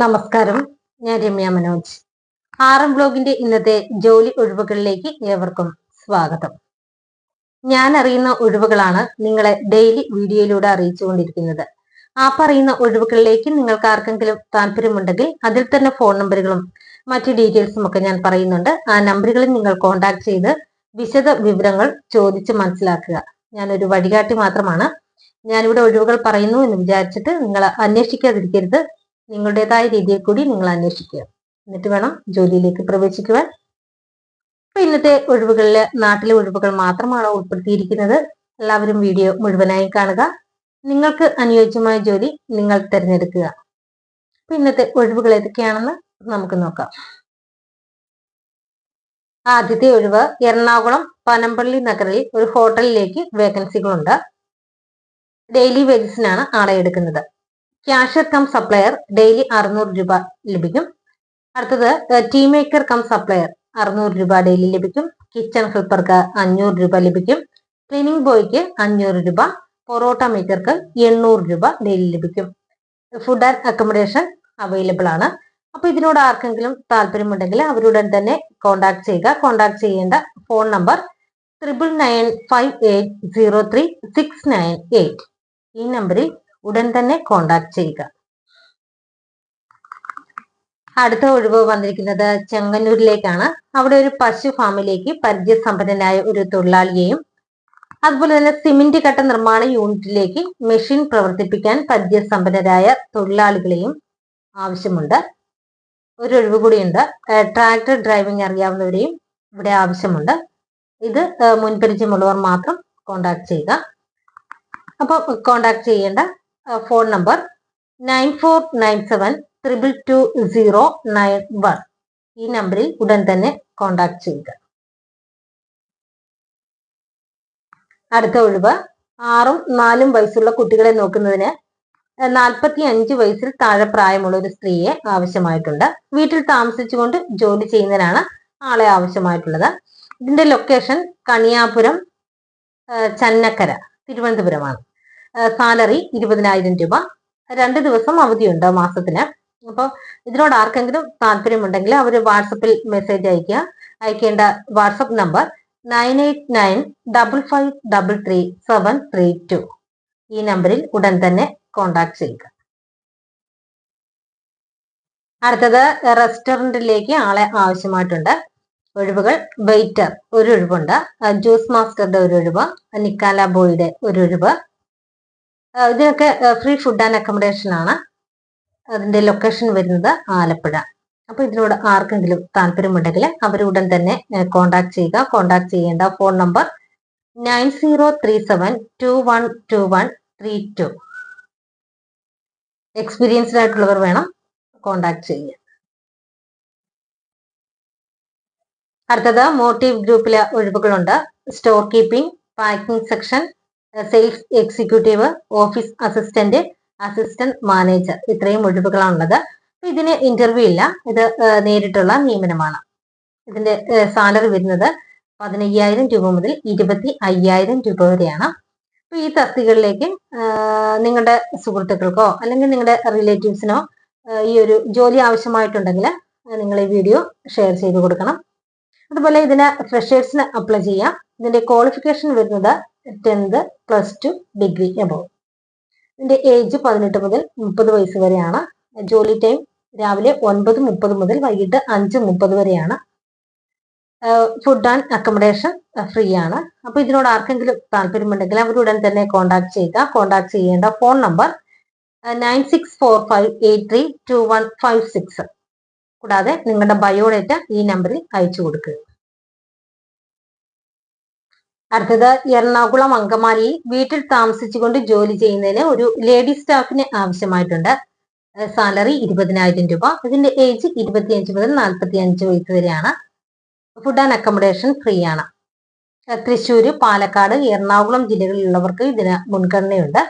നമസ്കാരം. ഞാൻ രമ്യ മനോജ്. എം ബ്ലോഗിന്റെ ഇന്നത്തെ ജോലി ഒഴിവുകളിലേക്ക് ഏവർക്കും സ്വാഗതം. ഞാൻ അറിയുന്ന ഒഴിവുകളാണ് നിങ്ങളെ ഡെയിലി വീഡിയോയിലൂടെ അറിയിച്ചുകൊണ്ടിരിക്കുന്നത്. ആ പറയുന്ന ഒഴിവുകളിലേക്ക് നിങ്ങൾക്ക് ആർക്കെങ്കിലും താല്പര്യമുണ്ടെങ്കിൽ അതിൽ തന്നെ ഫോൺ നമ്പറുകളും മറ്റു ഡീറ്റെയിൽസും ഒക്കെ ഞാൻ പറയുന്നുണ്ട്. ആ നമ്പറുകളിൽ നിങ്ങൾ കോൺടാക്ട് ചെയ്ത് വിശദ വിവരങ്ങൾ ചോദിച്ച് മനസ്സിലാക്കുക. ഞാനൊരു വഴികാട്ടി മാത്രമാണ്. ഞാനിവിടെ ഒഴിവുകൾ പറയുന്നു എന്ന് വിചാരിച്ചിട്ട് നിങ്ങൾ അന്വേഷിക്കാതിരിക്കരുത്. നിങ്ങളുടേതായ രീതിയിൽ കൂടി നിങ്ങൾ അന്വേഷിക്കുക. എന്നിട്ട് വേണം ജോലിയിലേക്ക് പ്രവേശിക്കുവാൻ. അപ്പൊ ഇന്നത്തെ ഒഴിവുകളിൽ നാട്ടിലെ ഒഴിവുകൾ മാത്രമാണ് ഉൾപ്പെടുത്തിയിരിക്കുന്നത്? എല്ലാവരും വീഡിയോ മുഴുവനായി കാണുക. നിങ്ങൾക്ക് അനുയോജ്യമായ ജോലി നിങ്ങൾ തിരഞ്ഞെടുക്കുക. അപ്പൊ ഇന്നത്തെ ഒഴിവുകൾ ഏതൊക്കെയാണെന്ന് നമുക്ക് നോക്കാം. ആദ്യത്തെ ഒഴിവ് എറണാകുളം പനമ്പള്ളി നഗറിൽ ഒരു ഹോട്ടലിലേക്ക് വേക്കൻസികളുണ്ട്. ഡെയിലി വേജസിനാണ് ആളെ എടുക്കുന്നത്. ക്യാഷ്യർ കം സപ്ലയർ ഡെയിലി അറുന്നൂറ് രൂപ ലഭിക്കും. അടുത്തത് ടീ മേക്കർ കം സപ്ലയർ അറുന്നൂറ് രൂപ ഡെയിലി ലഭിക്കും. കിച്ചൺ ഹെൽപ്പർക്ക് അഞ്ഞൂറ് രൂപ ലഭിക്കും. ക്ലീനിങ് ബോയ്ക്ക് അഞ്ഞൂറ് രൂപ പൊറോട്ട മേക്കർക്ക് എണ്ണൂറ് രൂപ ഡെയിലി ലഭിക്കും. ഫുഡ് ആൻഡ് അക്കോമഡേഷൻ അവൈലബിൾ ആണ്. അപ്പൊ ഇതിനോട് ആർക്കെങ്കിലും താല്പര്യമുണ്ടെങ്കിൽ അവരുടൻ തന്നെ കോണ്ടാക്ട് ചെയ്യുക. കോണ്ടാക്ട് ചെയ്യേണ്ട phone number triple nine five eight zero three six nine eight ഈ നമ്പറിൽ ഉടൻ തന്നെ കോണ്ടാക്ട് ചെയ്യുക. അടുത്ത ഒഴിവ് വന്നിരിക്കുന്നത് ചെങ്ങന്നൂരിലേക്കാണ്. അവിടെ ഒരു പശു ഫാമിലേക്ക് പരിചയസമ്പന്നനായ ഒരു തൊഴിലാളിയെയും അതുപോലെ തന്നെ സിമന്റ് കട്ട നിർമ്മാണ യൂണിറ്റിലേക്ക് മെഷീൻ പ്രവർത്തിപ്പിക്കാൻ പരിചയസമ്പന്നരായ തൊഴിലാളികളെയും ആവശ്യമുണ്ട്. ഒരു ഒഴിവ് കൂടിയുണ്ട്. ട്രാക്ടർ ഡ്രൈവിംഗ് അറിയാവുന്നവരെയും ഇവിടെ ആവശ്യമുണ്ട്. ഇത് മുൻപരിചയമുള്ളവർ മാത്രം കോണ്ടാക്ട് ചെയ്യുക. അപ്പോൾ കോണ്ടാക്ട് ചെയ്യേണ്ട phone number nine four nine seven triple two zero nine one ഈ നമ്പറിൽ ഉടൻ തന്നെ കോണ്ടാക്ട് ചെയ്യുക. അടുത്ത ഒഴിവ് ആറും നാലും വയസ്സുള്ള കുട്ടികളെ നോക്കുന്നതിന് നാൽപ്പത്തി അഞ്ച് വയസ്സിൽ താഴെ പ്രായമുള്ള ഒരു സ്ത്രീയെ ആവശ്യമായിട്ടുണ്ട്. വീട്ടിൽ താമസിച്ചുകൊണ്ട് ജോലി ചെയ്യുന്നതിനാണ് ആളെ ആവശ്യമായിട്ടുള്ളത്. ഇതിന്റെ ലൊക്കേഷൻ കണിയാപുരം ചന്നക്കര തിരുവനന്തപുരമാണ്. സാലറി ഇരുപതിനായിരം രൂപ. രണ്ട് ദിവസം അവധിയുണ്ട് മാസത്തിന്. അപ്പോൾ ഇതിനോട് ആർക്കെങ്കിലും താല്പര്യമുണ്ടെങ്കിൽ അവർ വാട്സപ്പിൽ മെസ്സേജ് അയക്കുക അയക്കേണ്ട WhatsApp number nine eight nine double five double three seven three two. ഈ നമ്പറിൽ ഉടൻ തന്നെ കോണ്ടാക്ട് ചെയ്യുക. അടുത്തത് റെസ്റ്റോറന്റിലേക്ക് ആളെ ആവശ്യമായിട്ടുണ്ട്. ഒഴിവുകൾ വെയിറ്റർ ഒരു ഒഴിവുണ്ട്. ജ്യൂസ് മാസ്റ്ററുടെ ഒരു ഒഴിവ്. നിക്കാല ബോയുടെ ഒരു ഒഴിവ്. ഇതിനൊക്കെ ഫ്രീ ഫുഡ് ആൻഡ് അക്കോമഡേഷൻ ആണ്. അതിന്റെ ലൊക്കേഷൻ വരുന്നത് ആലപ്പുഴ. അപ്പൊ ഇതിനോട് ആർക്കെങ്കിലും താല്പര്യമുണ്ടെങ്കിൽ അവരുടൻ തന്നെ കോണ്ടാക്ട് ചെയ്യുക. കോണ്ടാക്ട് ചെയ്യേണ്ട phone number nine zero three seven two one two one three two experienced ആയിട്ടുള്ളവർ വേണം കോണ്ടാക്ട് ചെയ്യുക അടുത്തത് മോട്ടീവ് ഗ്രൂപ്പിലെ ഒഴിവുകളുണ്ട്. Store keeping packing section sales executive office assistant assistant manager ഇത്രയും ഒഴിവുകളാണുള്ളത് അപ്പൊ ഇതിന് ഇന്റർവ്യൂ ഇല്ല. ഇത് നേരിട്ടുള്ള നിയമനമാണ്. ഇതിന്റെ സാലറി വരുന്നത് പതിനയ്യായിരം രൂപ മുതൽ ഇരുപത്തി അയ്യായിരം രൂപ വരെയാണ്. അപ്പൊ ഈ തസ്തികളിലേക്ക് നിങ്ങളുടെ സുഹൃത്തുക്കൾക്കോ അല്ലെങ്കിൽ നിങ്ങളുടെ റിലേറ്റീവ്സിനോ ഈ ഒരു ജോലി ആവശ്യമായിട്ടുണ്ടെങ്കിൽ നിങ്ങൾ ഈ വീഡിയോ ഷെയർ ചെയ്ത് കൊടുക്കണം. അതുപോലെ ഇതിന് ഫ്രഷേഴ്സിന് അപ്ലൈ ചെയ്യാം. ഇതിന്റെ ക്വാളിഫിക്കേഷൻ വരുന്നത് tenth plus two degree above ഇതിന്റെ ഏജ് പതിനെട്ട് മുതൽ മുപ്പത് വയസ്സ് വരെയാണ്. ജോലി ടൈം രാവിലെ ഒൻപത് മുപ്പത് മുതൽ വൈകിട്ട് അഞ്ച് മുപ്പത് വരെയാണ്. ഫുഡ് ആൻഡ് അക്കോമഡേഷൻ ഫ്രീ ആണ്. അപ്പൊ ഇതിനോട് ആർക്കെങ്കിലും താല്പര്യമുണ്ടെങ്കിൽ അവരുടൻ തന്നെ കോൺടാക്ട് ചെയ്യുക. കോൺടാക്ട് ചെയ്യേണ്ട phone number nine six four five eight three two one five six കൂടാതെ നിങ്ങളുടെ ബയോഡേറ്റ ഈ നമ്പറിൽ അയച്ചു കൊടുക്കുക. അടുത്തത് എറണാകുളം അങ്കമാലിയിൽ വീട്ടിൽ താമസിച്ചുകൊണ്ട് ജോലി ചെയ്യുന്നതിന് ഒരു ലേഡി സ്റ്റാഫിന് ആവശ്യമായിട്ടുണ്ട്. സാലറി ഇരുപതിനായിരം രൂപ ഇതിന്റെ ഏജ് ഇരുപത്തിയഞ്ച് മുതൽ നാൽപ്പത്തി അഞ്ച് വയസ്സ് വരെയാണ്. ഫുഡ് ആൻഡ് അക്കോമഡേഷൻ ഫ്രീ ആണ് തൃശ്ശൂര് പാലക്കാട് എറണാകുളം ജില്ലകളിലുള്ളവർക്ക് ഇതിന് മുൻഗണനയുണ്ട്.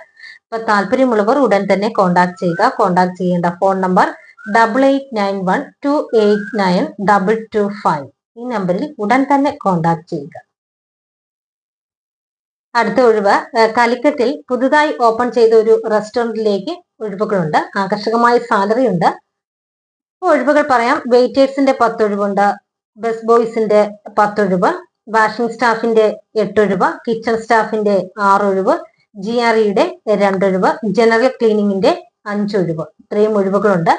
അപ്പൊ താല്പര്യമുള്ളവർ ഉടൻ തന്നെ കോൺടാക്ട് ചെയ്യുക. കോൺടാക്ട് ചെയ്യേണ്ട phone number double eight nine one two eight nine double two five. ഈ നമ്പറിൽ ഉടൻ തന്നെ കോൺടാക്ട് ചെയ്യുക. അടുത്ത ഒഴിവ് കലിക്കറ്റിൽ പുതുതായി ഓപ്പൺ ചെയ്ത ഒരു റെസ്റ്റോറന്റിലേക്ക് ഒഴിവുകളുണ്ട്. ആകർഷകമായ സാലറി ഉണ്ട്. ഒഴിവുകൾ പറയാം. വെയിറ്റേഴ്സിന്റെ പത്തൊഴിവുണ്ട് ബസ് ബോയ്സിന്റെ പത്തൊഴിവ് വാഷിംഗ് സ്റ്റാഫിന്റെ എട്ടൊഴിവ് കിച്ചൺ സ്റ്റാഫിന്റെ ആറൊഴിവ് ജി ആർ ഇയുടെ രണ്ടൊഴിവ് ജനറൽ ക്ലീനിങ്ങിന്റെ അഞ്ചൊഴിവ്. ഇത്രയും ഒഴിവുകളുണ്ട്.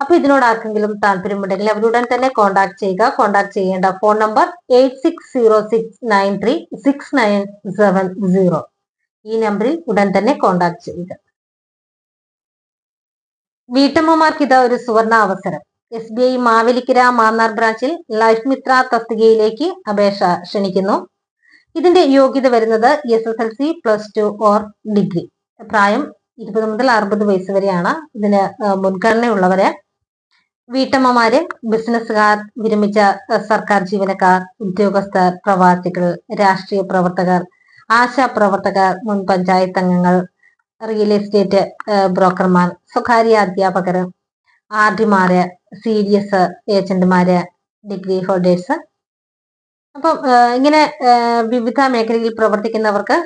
അപ്പൊ ഇതിനോട് ആർക്കെങ്കിലും താല്പര്യമുണ്ടെങ്കിൽ അവരുടൻ തന്നെ കോൺടാക്ട് ചെയ്യുക. കോൺടാക്ട് ചെയ്യേണ്ട ഫോൺ നമ്പർ എയ്റ്റ് ഈ നമ്പറിൽ ഉടൻ തന്നെ കോൺടാക്ട് ചെയ്യുക. വീട്ടമ്മമാർക്ക് ഇതാ ഒരു സുവർണ അവസരം. S B I Mavelikkara Mannar ബ്രാഞ്ചിൽ ലൈഫ് മിത്ര തസ്തികയിലേക്ക് അപേക്ഷ ക്ഷണിക്കുന്നു. ഇതിന്റെ യോഗ്യത വരുന്നത് S S L C plus two or degree പ്രായം ഇരുപത് മുതൽ അറുപത് വയസ്സ് വരെയാണ്. ഇതിന് മുൻഗണനയുള്ളവര് വീട്ടമ്മമാര് ബിസിനസ്സുകാർ വിരമിച്ച സർക്കാർ ജീവനക്കാർ ഉദ്യോഗസ്ഥർ പ്രവാസികൾ രാഷ്ട്രീയ പ്രവർത്തകർ ആശാ പ്രവർത്തകർ മുൻ പഞ്ചായത്ത് അംഗങ്ങൾ റിയൽ എസ്റ്റേറ്റ് ബ്രോക്കർമാർ സ്വകാര്യ അധ്യാപകർ ആർ ഡിമാര് സി ഡി എസ് ഏജന്റുമാര് ഡിഗ്രി ഹോൾഡേഴ്സ്. അപ്പം ഇങ്ങനെ വിവിധ മേഖലയിൽ പ്രവർത്തിക്കുന്നവർക്ക്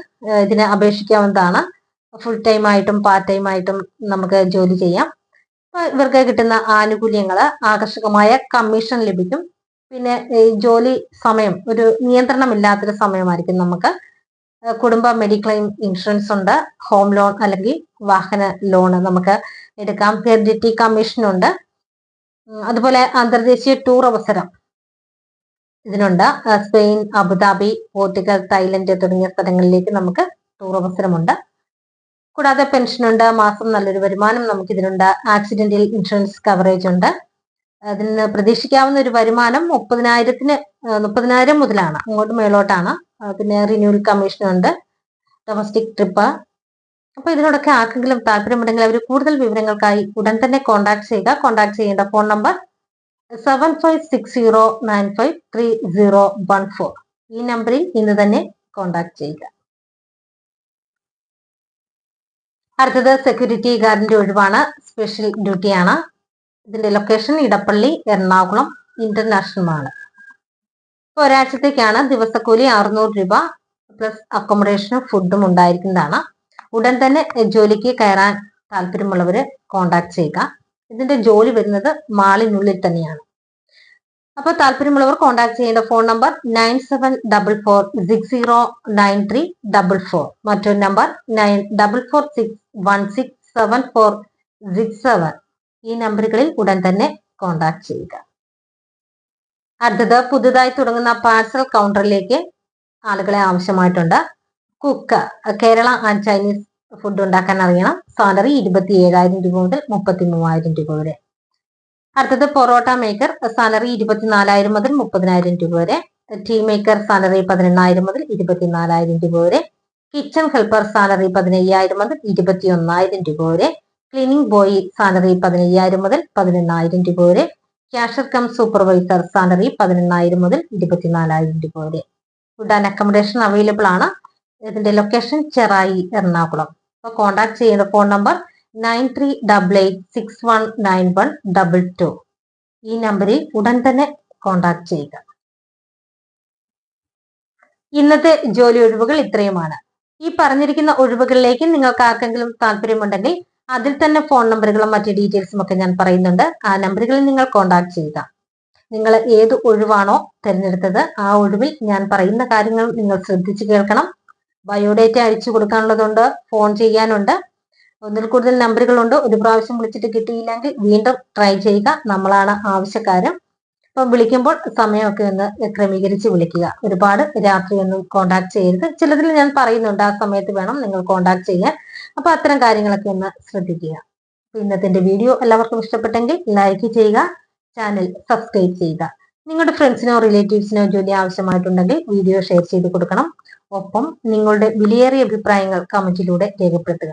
ഇതിന് അപേക്ഷിക്കാവുന്നതാണ്. ഫുൾ ടൈം ആയിട്ടും പാർട്ട് ടൈം ആയിട്ടും നമുക്ക് ജോലി ചെയ്യാം. ഇവർക്ക് കിട്ടുന്ന ആനുകൂല്യങ്ങൾ ആകർഷകമായ കമ്മീഷൻ ലഭിക്കും. പിന്നെ ജോലി സമയം ഒരു നിയന്ത്രണമില്ലാത്തൊരു സമയമായിരിക്കും നമുക്ക്. കുടുംബ മെഡിക്ലെയിം ഇൻഷുറൻസ് ഉണ്ട് ഹോം ലോൺ അല്ലെങ്കിൽ വാഹന ലോൺ നമുക്ക് എടുക്കാം. ഹെറിഡിറ്റി കമ്മീഷൻ ഉണ്ട്. അതുപോലെ അന്തർദേശീയ ടൂർ അവസരം ഇതിനുണ്ട്. സ്പെയിൻ അബുദാബി പോർട്ടുഗൽ തായ്ലൻഡ് തുടങ്ങിയ സ്ഥലങ്ങളിലേക്ക് നമുക്ക് ടൂർ അവസരമുണ്ട്. കൂടാതെ പെൻഷൻ ഉണ്ട് മാസം നല്ലൊരു വരുമാനം നമുക്ക് ഇതിനുണ്ട് ആക്സിഡന്റൽ ഇൻഷുറൻസ് കവറേജ് ഉണ്ട്. അതിന് പ്രതീക്ഷിക്കാവുന്ന ഒരു വരുമാനം മുപ്പതിനായിരത്തിന് മുപ്പതിനായിരം മുതലാണ്. അങ്ങോട്ട് മേലോട്ടാണ് പിന്നെ റിന്യൂവൽ കമ്മീഷൻ ഉണ്ട്. ഡൊമസ്റ്റിക് ട്രിപ്പ് അപ്പൊ ഇതിനോടൊക്കെ ആർക്കെങ്കിലും താല്പര്യമുണ്ടെങ്കിൽ അവർ കൂടുതൽ വിവരങ്ങൾക്കായി ഉടൻ തന്നെ കോൺടാക്ട് ചെയ്യുക. കോൺടാക്ട് ചെയ്യേണ്ട phone number seven five six zero nine five three zero one four ഈ നമ്പറിൽ ഇന്ന് തന്നെ കോൺടാക്ട് ചെയ്യുക. അടുത്തത് സെക്യൂരിറ്റി ഗാർഡിന്റെ ഒഴിവാണ്. സ്പെഷ്യൽ ഡ്യൂട്ടിയാണ് ഇതിന്റെ ലൊക്കേഷൻ ഇടപ്പള്ളി എറണാകുളം ഇന്റർനാഷണൽ ആണ് ഒരാഴ്ചത്തേക്കാണ് ദിവസക്കൂലി അറുന്നൂറ് രൂപ പ്ലസ് അക്കോമഡേഷനും ഫുഡും ഉണ്ടായിരിക്കുന്നതാണ്. ഉടൻ തന്നെ ജോലിക്ക് കയറാൻ താല്പര്യമുള്ളവർ കോണ്ടാക്ട് ചെയ്യുക. ഇതിന്റെ ജോലി വരുന്നത് മാളിനുള്ളിൽ തന്നെയാണ്. അപ്പോൾ താല്പര്യമുള്ളവർ കോണ്ടാക്ട് ചെയ്യേണ്ട phone number nine seven double four six zero nine three double four മറ്റൊരു number nine double four six one six seven four six seven ഈ നമ്പറുകളിൽ ഉടൻ തന്നെ കോണ്ടാക്ട് ചെയ്യുക. അടുത്തത് പുതുതായി തുടങ്ങുന്ന പാഴ്സൽ കൗണ്ടറിലേക്ക് ആളുകളെ ആവശ്യമായിട്ടുണ്ട്. Cook Kerala and Chinese food ഉണ്ടാക്കാൻ അറിയണം. സാലറി ഇരുപത്തി ഏഴായിരം രൂപ മുതൽ മുപ്പത്തി മൂവായിരം രൂപ വരെ. അടുത്തത് പൊറോട്ട മേക്കർ സാലറി ഇരുപത്തിനാലായിരം മുതൽ മുപ്പതിനായിരം രൂപ വരെ. ടീ മേക്കർ സാലറി പതിനെണ്ണായിരം മുതൽ ഇരുപത്തിനാലായിരം രൂപ വരെ. കിച്ചൺ ഹെൽപ്പർ സാലറി പതിനയ്യായിരം മുതൽ ഇരുപത്തി ഒന്നായിരം രൂപ വരെ. ക്ലീനിങ് ബോയ് സാലറി പതിനയ്യായിരം മുതൽ പതിനെണ്ണായിരം രൂപ വരെ. ക്യാഷർ കം സൂപ്പർവൈസർ സാലറി പതിനെണ്ണായിരം മുതൽ ഇരുപത്തിനാലായിരം രൂപ വരെ. ഫുഡ് ആൻഡ് അക്കോമഡേഷൻ അവൈലബിൾ ആണ്. ഇതിന്റെ ലൊക്കേഷൻ ചെറായി എറണാകുളം. അപ്പോൾ കോൺടാക്ട് ചെയ്യുന്ന phone number nine three double eight six one nine one double two. ഈ നമ്പറിൽ ഉടൻ തന്നെ കോൺടാക്ട് ചെയ്യുക. ഇന്നത്തെ ജോലി ഒഴിവുകൾ ഇത്രയുമാണ്. ഈ പറഞ്ഞിരിക്കുന്ന ഒഴിവുകളിലേക്ക് നിങ്ങൾക്ക് ആർക്കെങ്കിലും താല്പര്യമുണ്ടെങ്കിൽ അതിൽ തന്നെ ഫോൺ നമ്പറുകളും മറ്റു ഡീറ്റെയിൽസും ഒക്കെ ഞാൻ പറയുന്നുണ്ട്. ആ നമ്പറുകളിൽ നിങ്ങൾ കോൺടാക്ട് ചെയ്യുക. നിങ്ങൾ ഏത് ഒഴിവാണോ തിരഞ്ഞെടുത്തത് ആ ഒഴിവിൽ ഞാൻ പറയുന്ന കാര്യങ്ങൾ നിങ്ങൾ ശ്രദ്ധിച്ചു കേൾക്കണം. ബയോഡേറ്റ അയച്ചു കൊടുക്കാനുള്ളതുണ്ട് ഫോൺ ചെയ്യാനുണ്ട്. ഒന്നിൽ കൂടുതൽ നമ്പറുകൾ ഉണ്ട് ഒരു പ്രാവശ്യം വിളിച്ചിട്ട് കിട്ടിയില്ലെങ്കിൽ വീണ്ടും ട്രൈ ചെയ്യുക. നമ്മളാണ് ആവശ്യക്കാരും. അപ്പൊ വിളിക്കുമ്പോൾ സമയമൊക്കെ ഒന്ന് ക്രമീകരിച്ച് വിളിക്കുക. ഒരുപാട് രാത്രി രാത്രിയൊന്നും കോണ്ടാക്ട് ചെയ്യരുത്. ചിലതിൽ ഞാൻ പറയുന്നുണ്ട് ആ സമയത്ത് വേണം നിങ്ങൾ കോണ്ടാക്ട് ചെയ്യാൻ. അപ്പൊ അത്തരം കാര്യങ്ങളൊക്കെ ഒന്ന് ശ്രദ്ധിക്കുക. ഇന്നത്തെ വീഡിയോ എല്ലാവർക്കും ഇഷ്ടപ്പെട്ടെങ്കിൽ ലൈക്ക് ചെയ്യുക ചാനൽ സബ്സ്ക്രൈബ് ചെയ്യുക. നിങ്ങളുടെ ഫ്രണ്ട്സിനോ റിലേറ്റീവ്സിനോ ജോലി ആവശ്യമായിട്ടുണ്ടെങ്കിൽ വീഡിയോ ഷെയർ ചെയ്ത് കൊടുക്കണം. ഒപ്പം നിങ്ങളുടെ വിലയേറിയ അഭിപ്രായങ്ങൾ കമന്റിലൂടെ രേഖപ്പെടുത്തുക.